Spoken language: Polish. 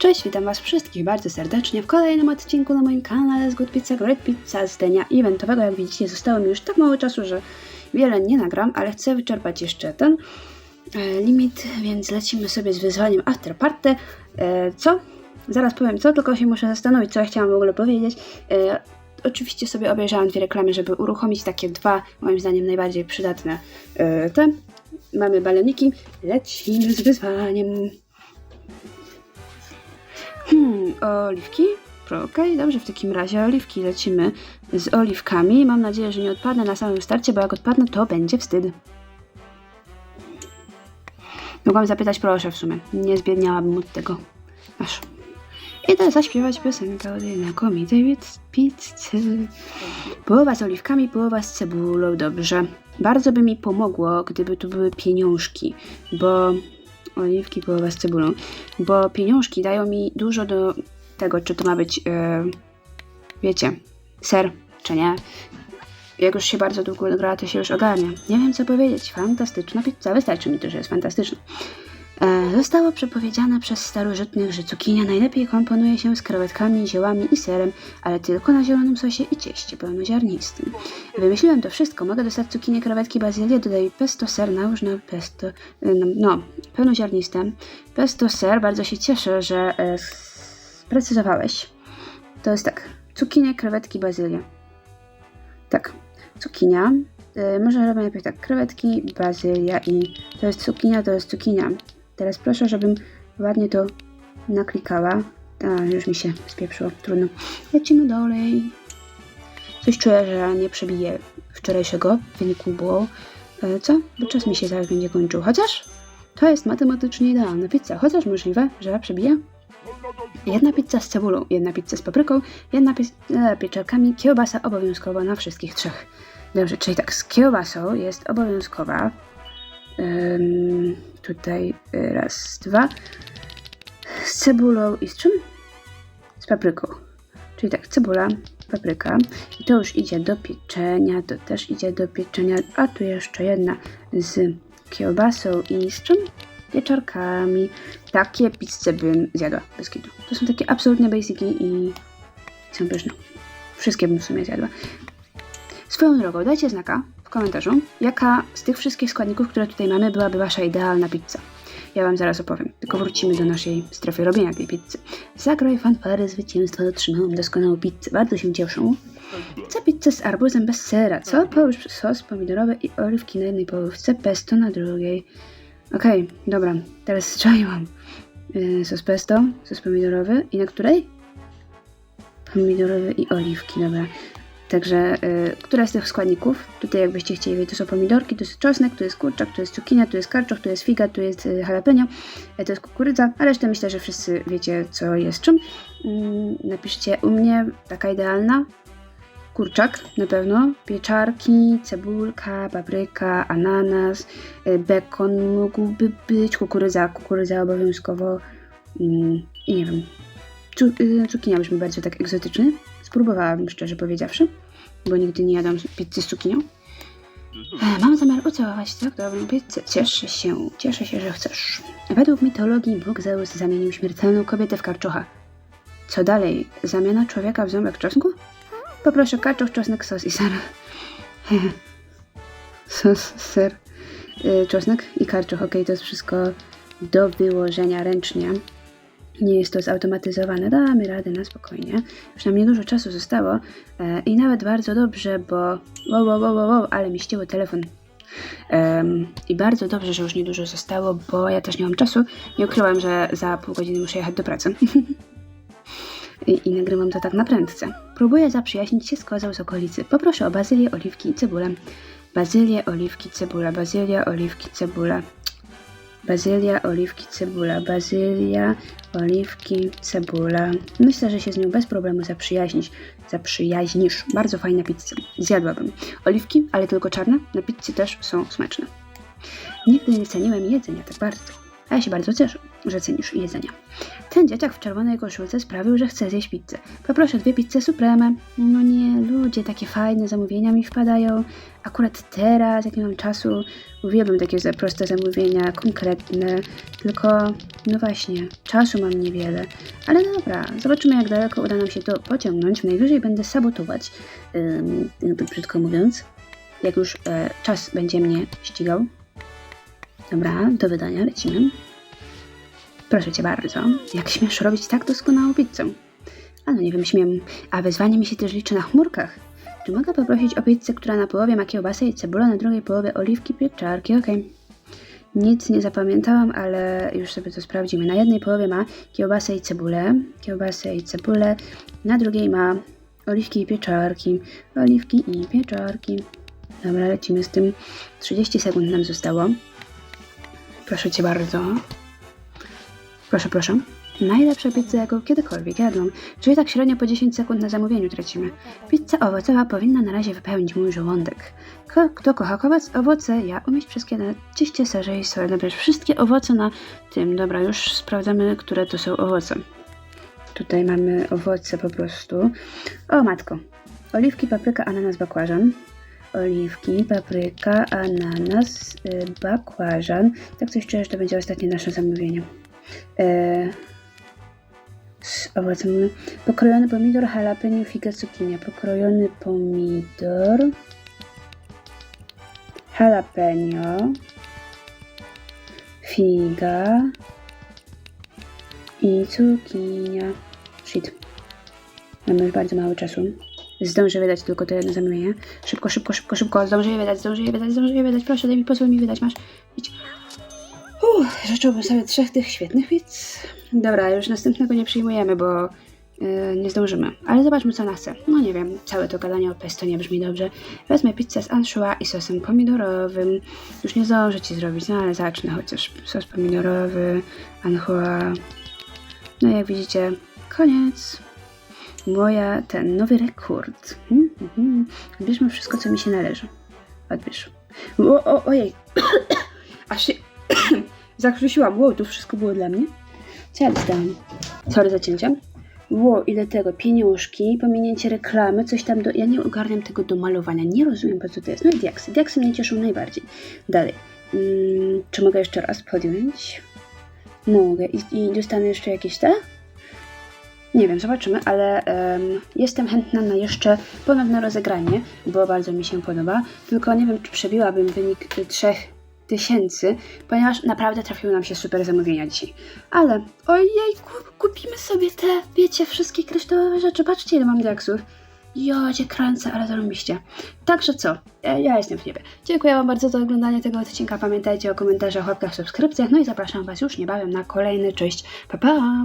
Cześć, witam Was wszystkich bardzo serdecznie w kolejnym odcinku na moim kanale z Good Pizza Great Pizza z dnia eventowego. Jak widzicie, zostało mi już tak mało czasu, że wiele nie nagram, ale chcę wyczerpać jeszcze ten e, limit, więc lecimy sobie z wyzwaniem After Party. E, co? Zaraz powiem co, tylko się muszę zastanowić, co ja chciałam w ogóle powiedzieć. E, oczywiście sobie obejrzałam dwie reklamy, żeby uruchomić takie dwa, moim zdaniem, najbardziej przydatne e, te. Mamy baloniki, lecimy z wyzwaniem. Oliwki? Okej, dobrze, w takim razie oliwki lecimy z oliwkami. Mam nadzieję, że nie odpadnę na samym starcie, bo jak odpadnę, to będzie wstyd. Mogłam zapytać proszę w sumie. Nie zbiedniałabym od tego. Masz. Idę zaśpiewać piosenkę od znakomitej pizz- pizzy. Połowa z oliwkami, połowa z cebulą, dobrze. Bardzo by mi pomogło, gdyby tu były pieniążki, bo oliwki, połowa z cebulą, bo pieniążki dają mi dużo do tego, czy to ma być, e, wiecie, ser, czy nie. Jak już się bardzo długo gra, to się już ogarnia. Nie wiem, co powiedzieć. Fantastyczna pizza. Wystarczy mi to, że jest fantastyczna. E, zostało przepowiedziane przez starożytnych, że cukinia najlepiej komponuje się z krewetkami, ziołami i serem, ale tylko na zielonym sosie i cieście pełnoziarnistym. Wymyśliłem to wszystko. Mogę dostać cukinię, krewetki, bazylię, dodaj pesto, ser, nałóż na pesto, e, no, no pełnoziarniste. Pesto, ser, bardzo się cieszę, że e, sprecyzowałeś. To jest tak, cukinie, krewetki, bazylia. Tak, cukinia. Może robimy najpierw tak, krewetki, bazylia i to jest cukinia, to jest cukinia. Teraz proszę, żebym ładnie to naklikała. A, już mi się spieprzyło, trudno. Lecimy dalej. Coś czuję, że nie przebiję wczorajszego wyniku, bo e, co? Bo czas mi się zaraz będzie kończył. Chociaż to jest matematycznie idealna pizza. Chociaż możliwe, że przebiję. Jedna pizza z cebulą, jedna pizza z papryką, jedna pizza z pieczarkami, kiełbasa obowiązkowa na wszystkich trzech. Dobrze, czyli tak, z kiełbasą jest obowiązkowa. Ym, tutaj y, raz, dwa. Z cebulą i z czym? Z papryką. Czyli tak, cebula, papryka. I to już idzie do pieczenia, to też idzie do pieczenia. A tu jeszcze jedna z kiełbasą i z czym? Pieczarkami. Takie pizze bym zjadła bez kitu. To są takie absolutne basiki i są pyszne. Wszystkie bym w sumie zjadła. Swoją drogą, dajcie znaka komentarzu, jaka z tych wszystkich składników, które tutaj mamy, byłaby wasza idealna pizza. Ja wam zaraz opowiem, tylko wrócimy do naszej strefy robienia tej pizzy. Zagraj fanfary zwycięstwa, otrzymałem doskonałą pizzę, bardzo się cieszę. Chcę pizzę z arbuzem bez sera, co? Połóż sos pomidorowy i oliwki na jednej połówce, pesto na drugiej. Okej, dobra, teraz strzeliłam. Yy, sos pesto, sos pomidorowy i na której? Pomidorowy i oliwki, dobra. Także, y, które z tych składników, tutaj jakbyście chcieli wiedzieć, to są pomidorki, to jest czosnek, tu jest kurczak, tu jest cukinia, tu jest karczoch, tu jest figa, tu jest y, jalapeno, y, to jest kukurydza, a resztę myślę, że wszyscy wiecie, co jest czym. Mm, napiszcie u mnie, taka idealna, kurczak na pewno, pieczarki, cebulka, papryka, ananas, y, bekon mógłby być, kukurydza, kukurydza obowiązkowo mm, i nie wiem, Cu- y, cukinia brzmi bardzo tak egzotycznie. Spróbowałabym, szczerze powiedziawszy, bo nigdy nie jadłam pizzy z cukinią. E, Mam zamiar ucałować tak dobrą pizzę. Cieszę się, cieszę się, że chcesz. Według mitologii Bóg Zeus zamienił śmiertelną kobietę w karczocha. Co dalej? Zamiana człowieka w ząbek czosnku? Poproszę karczoch, czosnek, sos i ser. sos, ser, y, czosnek i karczoch. Okej, to jest wszystko do wyłożenia ręcznie. Nie jest to zautomatyzowane, damy radę na spokojnie. Już nam niedużo czasu zostało e, i nawet bardzo dobrze, bo wow, wow, wow, wow, ale mi ścięło telefon. Em, I bardzo dobrze, że już niedużo zostało, bo ja też nie mam czasu. Nie ukryłam, że za pół godziny muszę jechać do pracy. I, I nagrywam to tak na prędce. Próbuję zaprzyjaźnić się z kozą z okolicy. Poproszę o bazylię, oliwki i cebulę. Bazylię, oliwki, cebula, bazylia, oliwki, cebula. Bazylia, oliwki, cebula, bazylia, oliwki, cebula. Myślę, że się z nią bez problemu zaprzyjaźnić. Zaprzyjaźnisz. Bardzo fajna pizza. Zjadłabym. Oliwki, ale tylko czarne, na pizzy też są smaczne. Nigdy nie ceniłem jedzenia tak bardzo. A ja się bardzo cieszę, że cenisz jedzenia. Ten dzieciak w czerwonej koszulce sprawił, że chce zjeść pizzę. Poproszę dwie pizze supreme. No nie, ludzie, takie fajne zamówienia mi wpadają. Akurat teraz, jak nie mam czasu, uwielbiam takie proste zamówienia, konkretne. Tylko, no właśnie, czasu mam niewiele. Ale dobra, zobaczymy jak daleko uda nam się to pociągnąć. Najwyżej będę sabotować, jakby brzydko mówiąc, jak już e, czas będzie mnie ścigał. Dobra, do wydania lecimy. Proszę cię bardzo, jak śmiesz robić tak doskonałą pizzę? A no nie wiem, śmiem. A wyzwanie mi się też liczy na chmurkach. Czy mogę poprosić o pizzę, która na połowie ma kiełbasę i cebulę, na drugiej połowie oliwki, pieczarki? Okej. Nic nie zapamiętałam, ale już sobie to sprawdzimy. Na jednej połowie ma kiełbasę i cebulę, kiełbasę i cebulę, na drugiej ma oliwki i pieczarki, oliwki i pieczarki. Dobra, lecimy z tym. 30 sekund nam zostało. Proszę cię bardzo. Proszę, proszę. Najlepsza pizza, jaką kiedykolwiek jadłam. Czyli tak średnio po 10 sekund na zamówieniu tracimy. Pizza owocowa powinna na razie wypełnić mój żołądek. Ko kto kocha kować owoce, ja umieść wszystkie na ciście, serze i sole. Dobra, wszystkie owoce na tym. Dobra, już sprawdzamy, które to są owoce. Tutaj mamy owoce po prostu. O matko. Oliwki, papryka, ananas, bakłażan. Oliwki, papryka, ananas, y, bakłażan. Tak coś czuję, że to będzie ostatnie nasze zamówienie. E, z owocem mamy pokrojony pomidor, jalapeno, figa, cukinia. Pokrojony pomidor, jalapeno, figa i cukinia. Shit. Mamy już bardzo mało czasu. Zdążę wydać tylko to jedno zamówienie. Szybko, szybko, szybko, szybko. Zdążę je wydać, zdążę je wydać, zdążę je wydać. Proszę, mi, pozwól mi wydać. Masz. Idź. Życzyłbym sobie trzech tych świetnych pizz. Dobra, już następnego nie przyjmujemy, bo yy, nie zdążymy. Ale zobaczmy, co ona chce. No nie wiem, całe to gadanie o pesto nie brzmi dobrze. Wezmę pizzę z anchois i sosem pomidorowym. Już nie zdążę ci zrobić, no ale zacznę chociaż. Sos pomidorowy, anchois. No jak widzicie, koniec. Moja, ten nowy rekord. Hmm, hmm, hmm. Bierzmy wszystko, co mi się należy. Odbierz. O, o, ojej. Aż się zakrztusiłam. Wow, to wszystko było dla mnie? Co ja dostałam? Sorry za cięcie. Wow, ile tego? Pieniążki, pominięcie reklamy, coś tam do... Ja nie ogarniam tego do malowania. Nie rozumiem, po co to jest. No i diaksy. Diaksy mnie cieszą najbardziej. Dalej. Mm, czy mogę jeszcze raz podjąć? Mogę. I, i dostanę jeszcze jakieś te? Nie wiem, zobaczymy, ale em, jestem chętna na jeszcze ponowne rozegranie, bo bardzo mi się podoba. Tylko nie wiem, czy przebiłabym wynik y, 3000, ponieważ naprawdę trafiły nam się super zamówienia dzisiaj. Ale, ojej, kup, kupimy sobie te, wiecie, wszystkie kryształowe rzeczy. Patrzcie, ile mam diaksów. Jodzie kręcę, ale zarobiście. Także co? E, Ja jestem w niebie. Dziękuję Wam bardzo za oglądanie tego odcinka. Pamiętajcie o komentarzach, łapkach, subskrypcjach. No i zapraszam Was już niebawem na kolejny. Cześć, pa pa!